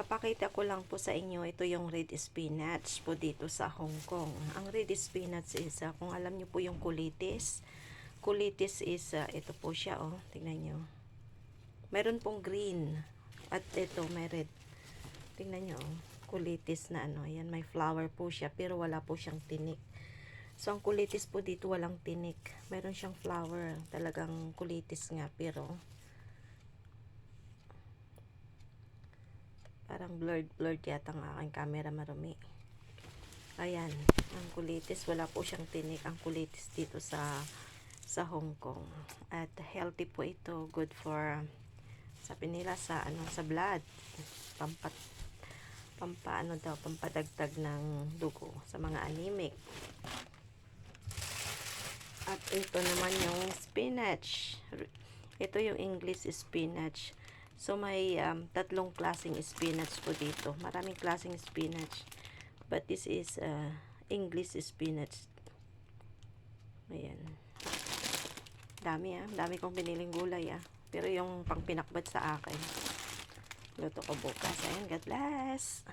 Papakita ko lang po sa inyo, ito yung red spinach po dito sa Hong Kong. Ang red spinach is, ah, kung alam nyo po yung kulitis, kulitis is, ah, ito po siya, oh, tingnan nyo. Meron pong green, at ito may red. Tingnan nyo, oh, kulitis na ano, yan, may flower po siya, pero wala po siyang tinik. So, ang kulitis po dito walang tinik. Meron siyang flower, talagang kulitis nga, pero parang blurred blurred yata ang aking camera marumi. Ayan ang kulitis wala po siyang tinik ang kulitis dito sa sa Hong Kong. At healthy po ito good for sabi nila sa ano sa blood. Pampat pampaano daw pampadagdag ng dugo sa mga anemic. At ito naman yung spinach. Ito yung English spinach So may um, tatlong klaseng spinach po dito. Maraming klaseng spinach. But this is uh, English spinach. Ayan. Dami ah. Dami kong biniling gulay ah. Pero yung pang pinakbad sa akin. Luto ko bukas. Ayan. God bless.